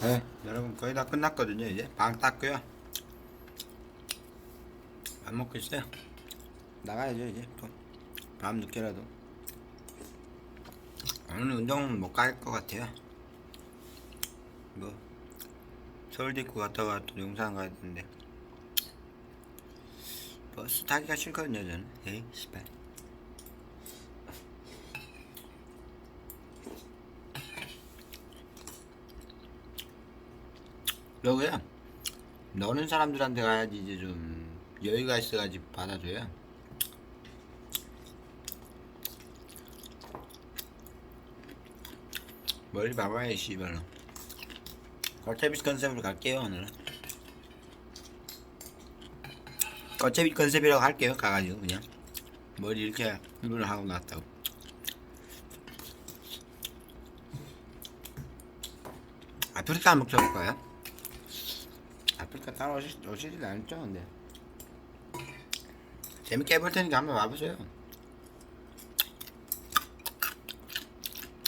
네, 여러분 거의 다 끝났거든요. 이제 방 닦고요. 밥 먹고 있어요. 나가야죠 이제 또. 밤 늦게라도. 오늘 운동은 못 갈 것 같아요. 뭐 서울대 입구 갔다가 또 용산 가야 되는데 버스 타기가 싫거든요 저는. 에이 씨발. 그러고요. 너는 사람들한테 가야지 이제 좀 여유가 있어가지고 받아줘요. 머리 봐봐요, 씨발로. 거체빗 컨셉으로 갈게요, 오늘은. 거체빗 컨셉이라고 할게요, 가가지고, 그냥. 머리 이렇게 일부러 하고 났다고. 아프리카 한번 쳐볼까요? 아프리카 따라오시, 오시지도 않죠, 근데. 재밌게 해볼 테니까 한번 와보세요.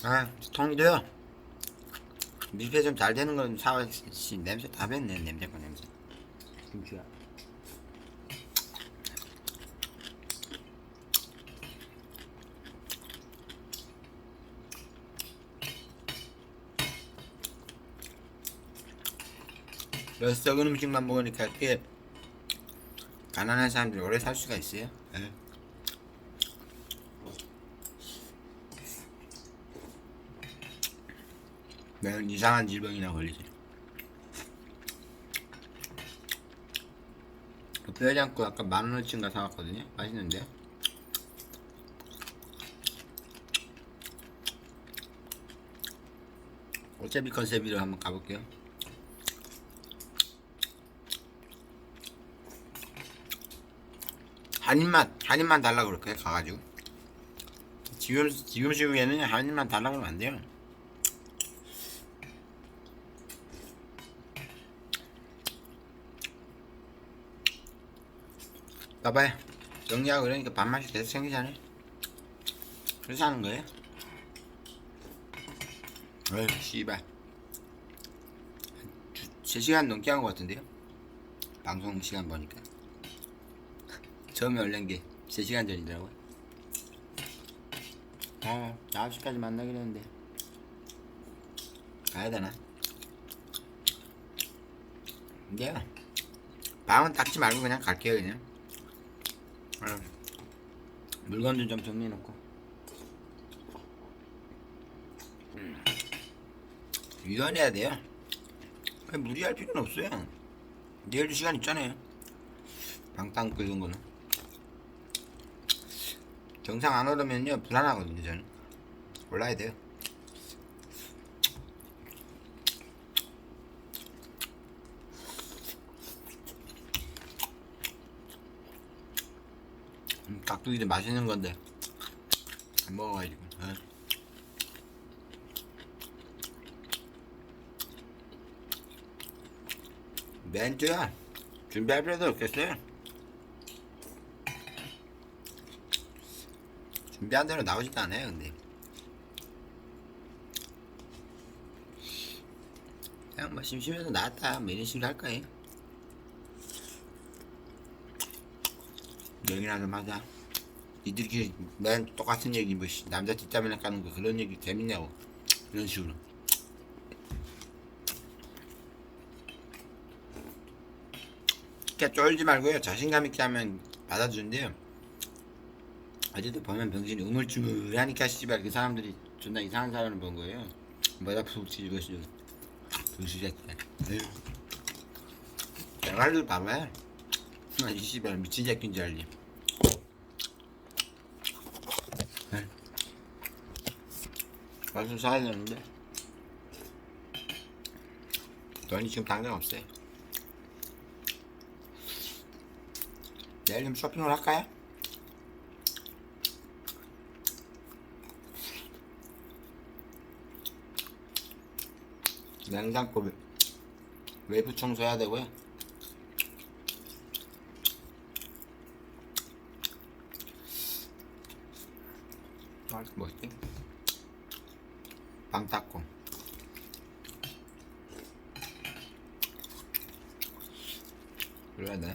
아, 통이도요. 밀폐 좀 잘 되는 건 사와, 씨, 냄새 다 뱉네, 냄새가 냄새. 김치야. 여 썩은 음식만 먹으니까 꽤 가난한 사람들이 오래 살 수가 있어요. 예. 매일 이상한 질병이나 걸리지. 그 뼈장국 아까 만 원어치인가 사왔거든요. 맛있는데. 어차피 컨셉으로 한번 가볼게요. 한 입만 한 입만 달라 그럴까요? 가가지고 지금 지금 시국에는 한 입만 달라 그러면 안 돼요. 봐봐요. 정리하고 그러니까 밥맛이 계속 생기잖아요. 그래서 하는 거예요. 어휴, 씨발. 3시간 넘게 한 것 같은데요? 방송 시간 보니까. 처음에 올린 게 3시간 전이더라고요. 아, 9시까지 만나기로 했는데. 가야 되나? 근데요. 방은 닦지 말고 그냥 갈게요, 그냥. 아, 물건들 좀 정리해놓고. 음. 유연해야 돼요. 무리할 필요는 없어요. 내일도 시간 있잖아요. 방땅 끓는 거는. 정상 안 오르면요, 불안하거든요, 저는. 올라야 돼요. 음, 깍두기도 맛있는 건데 안 먹어가지고 어. 멘트야 준비할 필요도 없겠어요 준비한 대로 나오지도 않아요 근데 그냥 뭐 심심해서 나왔다 뭐 이런 식으로 할 거예요 얘기나 좀 하자. 니들끼리 맨 똑같은 얘기 뭐 씨, 남자 뒷담이나 까는 거 그런 얘기 재밌냐고 이런 식으로. 그러니까 쫄지 말고요. 자신감 있게 하면 받아주는데요. 어제도 보면 병신이 우물쭈물하니까 씨발 그 사람들이 존나 이상한 사람을 본 거예요. 뭐다 푹 치고 씨. 부수새끼야. 대가리를 봐봐요. 이 씨발 미친 새끼인 줄 알지. 네. 맛을 사야 되는데 돈이 지금 당장 없어요. 내일 좀 쇼핑을 할까요? 냉장고 외부 청소해야 되고요. 아직 뭐지? 방 닦고. 그래야 돼.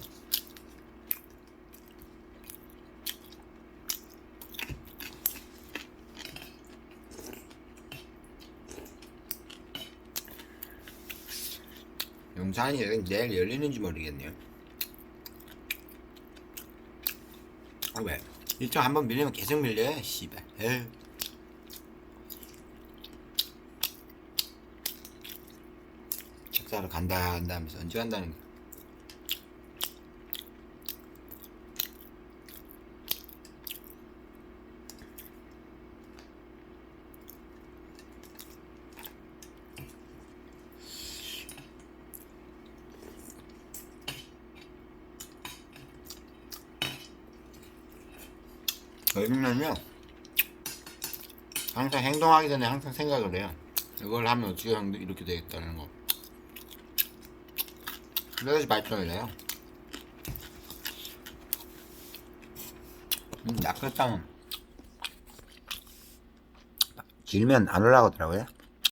용산이 내일 열리는지 모르겠네요. 아 왜? 일정 한번 밀리면 계속 밀려요, 씨발. 에휴. 식사를 간다 하면서 언제 간다는 거 왜냐면요 항상 행동하기 전에 항상 생각을 해요. 이걸 하면 어떻게 이렇게 되겠다는 거. 그래야지 발전을 해요. 음, 약했다면 길면 안 올라가더라고요